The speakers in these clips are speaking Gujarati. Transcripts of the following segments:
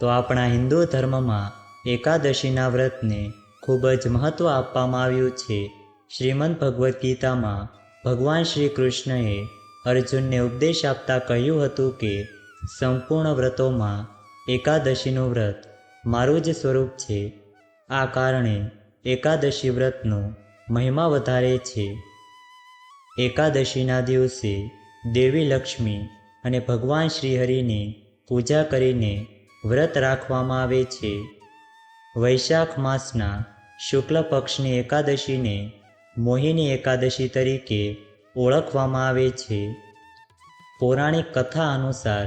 તો આપણા હિન્દુ ધર્મમાં એકાદશીના વ્રતને ખૂબ જ મહત્ત્વ આપવામાં આવ્યું છે. શ્રીમદ ભગવદ્ ગીતામાં ભગવાન શ્રી કૃષ્ણએ અર્જુનને ઉપદેશ આપતા કહ્યું હતું કે, સંપૂર્ણ વ્રતોમાં એકાદશીનું વ્રત મારું જ સ્વરૂપ છે. આ કારણે એકાદશી વ્રતનો મહિમા વધારે છે. એકાદશીના દિવસે દેવી લક્ષ્મી અને ભગવાન શ્રીહરિની પૂજા કરીને વ્રત રાખવામાં આવે છે. વૈશાખ માસના શુક્લ પક્ષની એકાદશીને મોહિની એકાદશી તરીકે ઓળખવામાં આવે છે. પૌરાણિક કથા અનુસાર,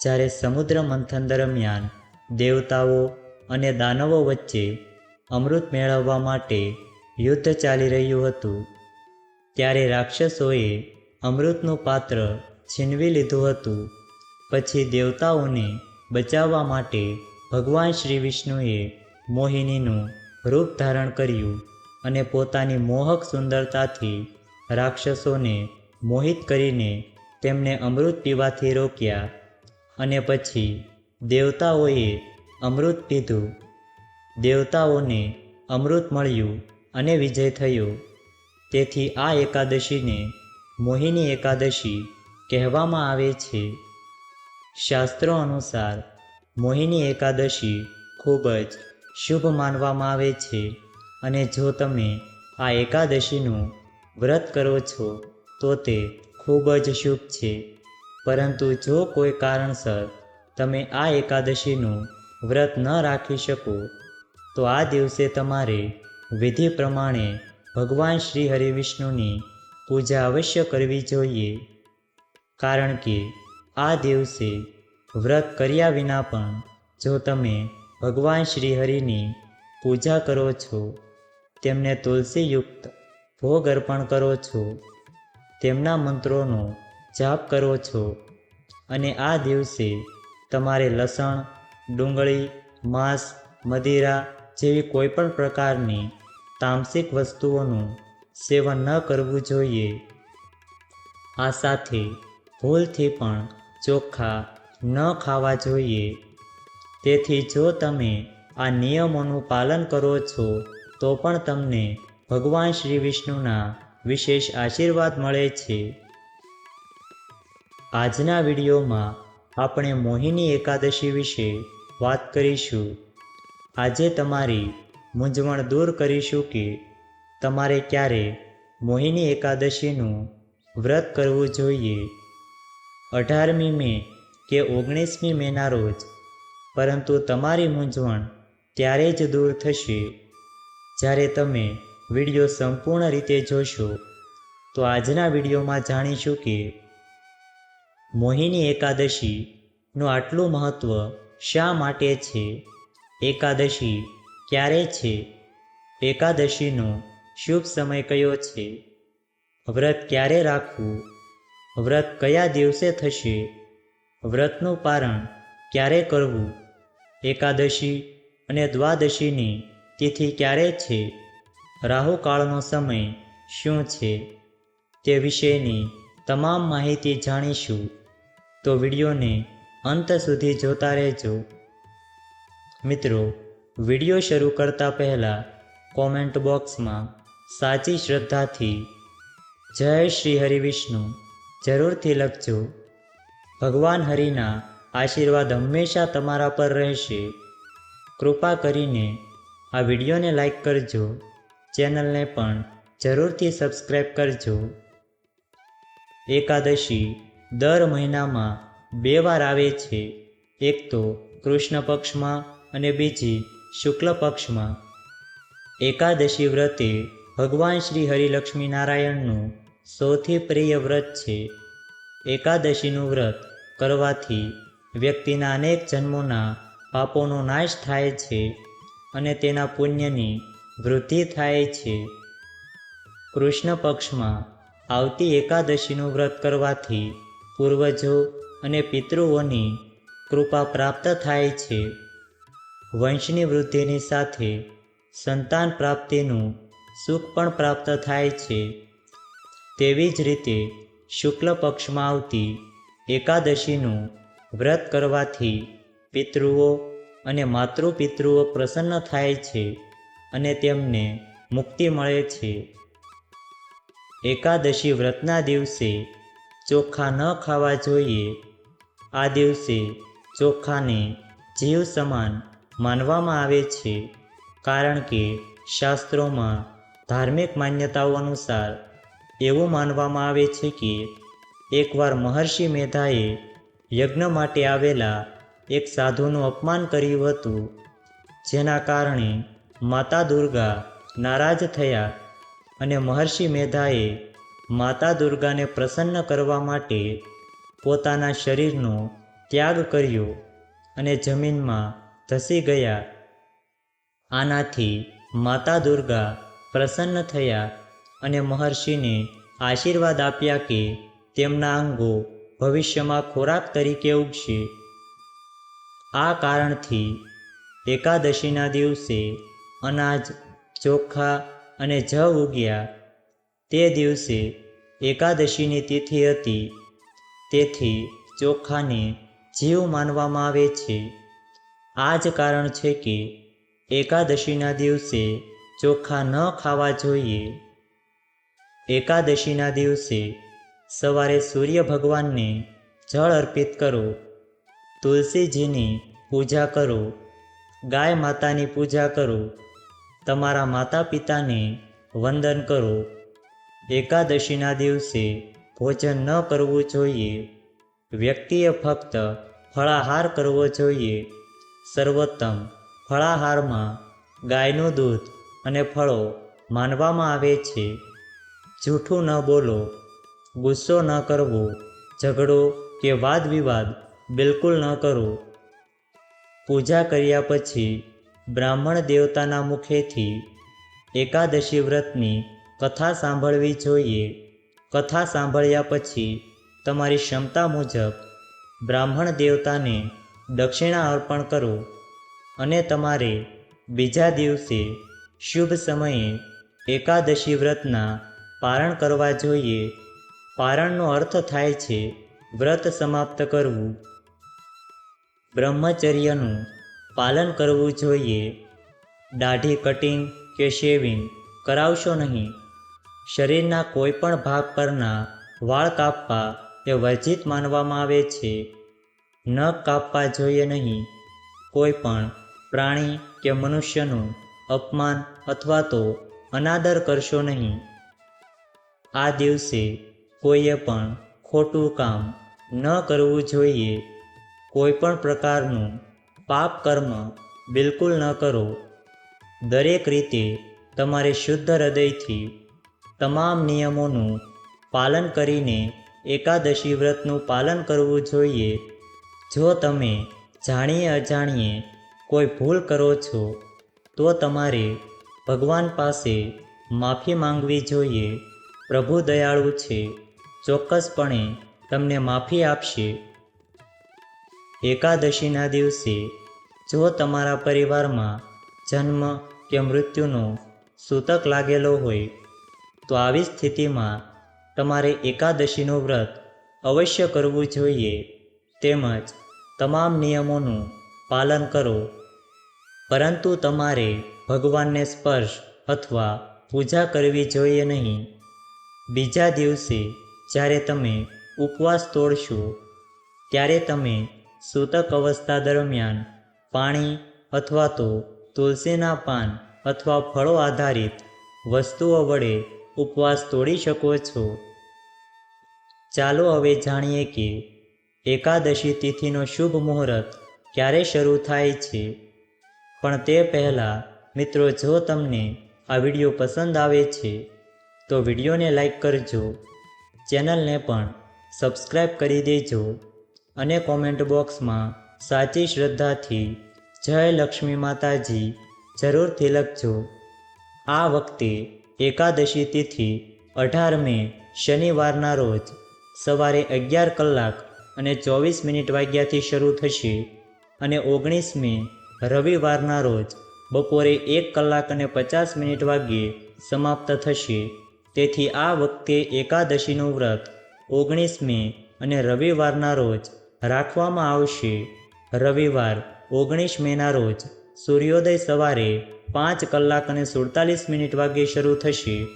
જ્યારે સમુદ્ર મંથન દરમિયાન દેવતાઓ અને દાનવો વચ્ચે અમૃત મેળવવા માટે યુદ્ધ ચાલી રહ્યું હતું, ત્યારે રાક્ષસોએ અમૃતનું પાત્ર છીનવી લીધું હતું. પછી દેવતાઓને બચાવવા માટે ભગવાન શ્રી વિષ્ણુએ મોહિનીનું રૂપ ધારણ કર્યું અને પોતાની મોહક સુંદરતાથી રાક્ષસોને મોહિત કરીને તેમને અમૃત પીવાથી રોક્યા અને પછી દેવતાઓએ અમૃત પીધું. દેવતાઓને અમૃત મળ્યું અને વિજય થયો. તેથી આ એકાદશીને મોહિની એકાદશી કહેવામાં આવે છે. શાસ્ત્રો અનુસાર મોહિની એકાદશી ખૂબ જ શુભ માનવામાં આવે છે. અને જો તમે આ એકાદશીનું વ્રત કરો છો, તો તે ખૂબ જ શુભ છે. પરંતુ જો કોઈ કારણસર તમે આ એકાદશીનું વ્રત ન રાખી શકો, તો આ દિવસે તમારે વિધિ પ્રમાણે ભગવાન શ્રી હરિવિષ્ણુની પૂજા અવશ્ય કરવી જોઈએ. કારણ કે આ દિવસે વ્રત કર્યા વિના પણ જો તમે ભગવાન શ્રીહરિની પૂજા કરો છો, તેમને તુલસીયુક્ત ભોગ અર્પણ કરો છો, તેમના મંત્રોનો જાપ કરો છો અને આ દિવસે તમારે લસણ, ડુંગળી, માંસ, મદિરા જેવી કોઈપણ પ્રકારની તામસિક વસ્તુઓનું સેવન ન કરવું જોઈએ. આ સાથે ભૂલથી પણ ચોખ્ખા ન ખાવા જોઈએ. તેથી જો તમે આ નિયમોનું પાલન કરો છો, તો પણ તમને ભગવાન શ્રી વિષ્ણુના વિશેષ આશીર્વાદ મળે છે. આજના વિડીયોમાં આપણે મોહિની એકાદશી વિશે વાત કરીશું. આજે તમારી મૂંઝવણ દૂર કરીશું કે તમારે ક્યારે મોહિની એકાદશીનું વ્રત કરવું જોઈએ. અઢારમી મે કે ઓગણીસમી મેના રોજ, પરંતુ તમારી મૂંઝવણ ત્યારે જ દૂર થશે. જ્યારે તમે વીડિયો સંપૂર્ણ રીતે જોશો, તો આજના વિડીયોમાં જાણીશું કે મોહિની એકાદશીનું આટલું મહત્ત્વ શા માટે છે? એકાદશી ક્યારે છે? એકાદશીનો શુભ સમય કયો છે? વ્રત ક્યારે રાખવું? વ્રત કયા દિવસે થશે? વ્રતનું પારણ ક્યારે કરવું? એકાદશી અને દ્વાદશીની તિથિ ક્યારે છે? રાહુકાળનો સમય શું છે? તે વિશેની તમામ માહિતી જાણીશું. તો વિડીયોને અંત સુધી જોતા રહેજો. મિત્રો, વીડિયો શરૂ કરતા પહેલાં કોમેન્ટ બોક્સમાં સાચી શ્રદ્ધાથી જય શ્રી હરિ વિષ્ણુ જરૂરથી લખજો. ભગવાન હરિના આશીર્વાદ હંમેશા તમારા પર રહેશે. કૃપા કરીને આ વિડીયોને લાઈક કરજો. ચેનલને પણ જરૂરથી સબસ્ક્રાઈબ કરજો. એકાદશી દર મહિનામાં બે વાર આવે છે. એક તો કૃષ્ણ પક્ષમાં અને બીજી શુક્લ પક્ષમાં. એકાદશી વ્રતે ભગવાન શ્રી હરિલક્ષ્મી નારાયણનું સૌથી પ્રિય વ્રત છે. એકાદશીનું વ્રત કરવાથી વ્યક્તિના અનેક જન્મોના પાપોનો નાશ થાય છે અને તેના પુણ્યની વૃદ્ધિ થાય છે. કૃષ્ણ પક્ષમાં આવતી એકાદશીનું વ્રત કરવાથી પૂર્વજો અને પિતૃઓની કૃપા પ્રાપ્ત થાય છે. વંશની વૃદ્ધિની સાથે સંતાન પ્રાપ્તિનું સુખ પણ પ્રાપ્ત થાય છે. તેવી જ રીતે શુક્લ પક્ષમાં આવતી એકાદશીનું વ્રત કરવાથી પિતૃઓ અને માતૃપિતૃઓ પ્રસન્ન થાય છે અને તેમને મુક્તિ મળે છે. એકાદશી વ્રતના દિવસે ચોખા ન ખાવા જોઈએ. આ દિવસે ચોખાને જીવ સમાન માનવામાં આવે છે, કારણ કે શાસ્ત્રોમાં ધાર્મિક માન્યતાઓ અનુસાર એવું માનવામાં આવે છે કે એકવાર મહર્ષિ મેધાએ યજ્ઞ માટે આવેલા એક સાધુનું અપમાન કર્યું હતું, જેના કારણે માતા દુર્ગા નારાજ થયા અને મહર્ષિ મેધાએ માતા દુર્ગાને પ્રસન્ન કરવા માટે પોતાના શરીરનો ત્યાગ કર્યો અને જમીનમાં ધસી ગયા. આનાથી માતા દુર્ગા પ્રસન્ન થયા અને મહર્ષિને આશીર્વાદ આપ્યા કે તેમના અંગો ભવિષ્યમાં ખોરાક તરીકે ઉગશે. આ કારણથી એકાદશીના દિવસે અનાજ, ચોખા અને જવ ઉગ્યા. તે દિવસે એકાદશીની તિથિ હતી. તેથી ચોખાને જીવ માનવામાં આવે છે. આ જ કારણ છે કે એકાદશીના દિવસે ચોખા ન ખાવા જોઈએ. એકાદશીના દિવસે સવારે સૂર્ય ભગવાનને જળ અર્પિત કરો, તુલસીજીની પૂજા કરો, ગાય માતાની પૂજા કરો, તમારા માતા પિતાને વંદન કરો. એકાદશીના દિવસે ભોજન ન કરવું જોઈએ, વ્યક્તિએ ફક્ત ફળાહાર કરવો જોઈએ. સર્વોત્તમ ફળાહારમાં ગાયનું દૂધ અને ફળો માનવામાં આવે છે. જૂઠું ન બોલો, ગુસ્સો ન કરવો, ઝઘડો કે વાદ વિવાદ બિલકુલ ન કરો. પૂજા કર્યા પછી બ્રાહ્મણ દેવતાના મુખેથી એકાદશી વ્રતની કથા સાંભળવી જોઈએ. કથા સાંભળ્યા પછી તમારી ક્ષમતા મુજબ બ્રાહ્મણ દેવતાને દક્ષિણા અર્પણ કરો અને તમારે બીજા દિવસે શુભ સમયે એકાદશી વ્રતના પારણ કરવા જોઈએ. પારણનો અર્થ થાય છે, વ્રત સમાપ્ત કરવું. બ્રહ્મચર્યનું પાલન કરવું જોઈએ. દાઢી કટિંગ કે શેવિંગ કરાવશો નહીં. શરીરના કોઈપણ ભાગ પરના વાળ કાપવા એ વર્જિત માનવામાં આવે છે. નખ કાપવા જોઈએ નહીં. કોઈ પણ પ્રાણી કે મનુષ્યનું અપમાન અથવા તો અનાદર કરશો નહીં. આ દિવસે કોઈએ પણ ખોટું કામ ન કરવું જોઈએ. કોઈ પણ પ્રકારનું પાપ કર્મ બિલકુલ ન કરો. દરેક રીતે તમારે શુદ્ધ હૃદયથી તમામ નિયમોનું પાલન કરીને એકાદશી વ્રતનું પાલન કરવું જોઈએ. જો તમે જાણીએ અજાણીએ કોઈ ભૂલ કરો છો, તો તમારે ભગવાન પાસે માફી માંગવી જોઈએ. પ્રભુ દયાળુ છે, ચોક્કસપણે તમને માફી આપશે. એકાદશીના દિવસે, જો તમારા પરિવારમાં જન્મ કે મૃત્યુનો સૂતક લાગેલો હોય, તો આવી સ્થિતિમાં તમારે એકાદશીનું વ્રત અવશ્ય કરવું જોઈએ. તેમજ તમામ નિયમોનું પાલન કરો. પરંતુ તમારે ભગવાનને સ્પર્શ અથવા પૂજા કરવી જોઈએ નહીં. બીજા દિવસે જ્યારે તમે ઉપવાસ તોડશો, ત્યારે તમે સૂતક અવસ્થા દરમિયાન પાણી અથવા તો તુલસીના પાન અથવા ફળો આધારિત વસ્તુઓ વડે ઉપવાસ તોડી શકો છો. ચાલો હવે જાણીએ કે એકાદશી તિથિનો શુભ મુહૂર્ત ક્યારે શરૂ થાય છે. પણ તે પહેલાં મિત્રો, જો તમને આ વીડિયો પસંદ આવે છે તો વિડીયોને લાઈક કરજો, ચેનલને પણ સબસ્ક્રાઈબ કરી દેજો અને કોમેન્ટ બોક્સમાં સાચી શ્રદ્ધાથી જય લક્ષ્મી માતાજી જરૂરથી લખજો. આ વખતે એકાદશી તિથિ અઢાર મે શનિવારના રોજ સવારે અગિયાર કલાક અને ચોવીસ મિનિટ વાગ્યાથી શરૂ થશે અને ઓગણીસ મે રવિવારના રોજ બપોરે એક કલાક અને પચાસ મિનિટ વાગ્યે સમાપ્ત થશે. તેથી આ વખતે એકાદશીનું વ્રત ઓગણીસ મે અને રવિવારના રોજ રાખવામાં આવશે. રવિવાર ઓગણીસ મેના રોજ સૂર્યોદય સવારે પાંચ કલાક અને સુડતાલીસ મિનિટ વાગ્યે શરૂ થશે.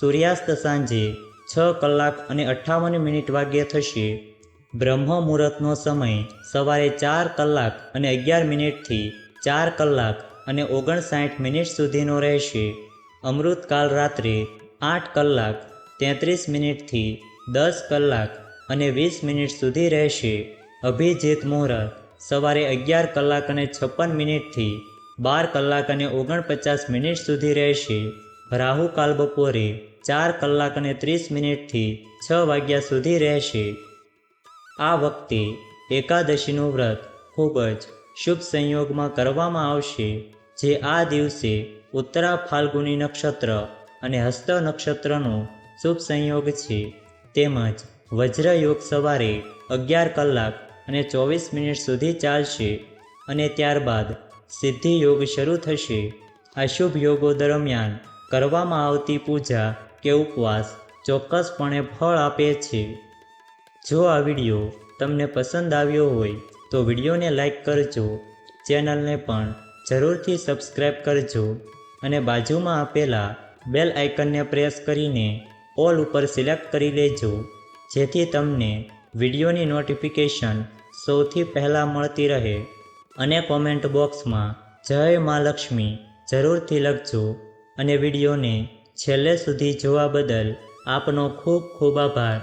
સૂર્યાસ્ત સાંજે છ કલાક અને અઠ્ઠાવન મિનિટ વાગ્યે થશે. બ્રહ્મ મુહૂર્તનો સમય સવારે ચાર કલાક અને અગિયાર મિનિટથી ચાર કલાક અને ઓગણસાઠ મિનિટ સુધીનો રહેશે. અમૃતકાલ રાત્રે આઠ કલાક તેત્રીસ મિનિટથી દસ કલાક અને વીસ મિનિટ સુધી રહેશે. અભિજીત મુહૂર્ત સવારે અગિયાર કલાક અને છપ્પન મિનિટથી બાર કલાક અને ઓગણપચાસ મિનિટ સુધી રહેશે. રાહુ કાલ બપોરે ચાર કલાક અને ત્રીસ મિનિટથી છ વાગ્યા સુધી રહેશે. આ વખતે એકાદશીનું વ્રત ખૂબ જ શુભ સંયોગમાં કરવામાં આવશે, જે આ દિવસે ઉત્તરા ફાલ્ગુની નક્ષત્ર અને હસ્ત નક્ષત્રનો શુભ સંયોગ છે. તેમજ વજ્રયોગ સવારે અગિયાર કલાક અને ચોવીસ મિનિટ સુધી ચાલશે અને ત્યારબાદ સિદ્ધિ યોગ શરૂ થશે. આ શુભ યોગો દરમિયાન કરવામાં આવતી પૂજા કે ઉપવાસ ચોક્કસપણે ફળ આપે છે. જો આ વીડિયો તમને પસંદ આવ્યો હોય, તો વિડીયોને લાઈક કરજો, ચેનલને પણ જરૂરથી સબસ્ક્રાઈબ કરજો અને બાજુમાં આપેલા બેલ આઇકનને પ્રેસ કરીને ઓલ ઉપર સિલેક્ટ કરી લેજો જેથી તમને વિડીયોની નોટિફિકેશન સૌથી પહેલાં મળતી રહે. અને કોમેન્ટ બોક્સમાં જય મા લક્ષ્મી જરૂરથી લખજો અને વિડીયોને છેલ્લે સુધી જોવા બદલ આપનો ખૂબ ખૂબ આભાર.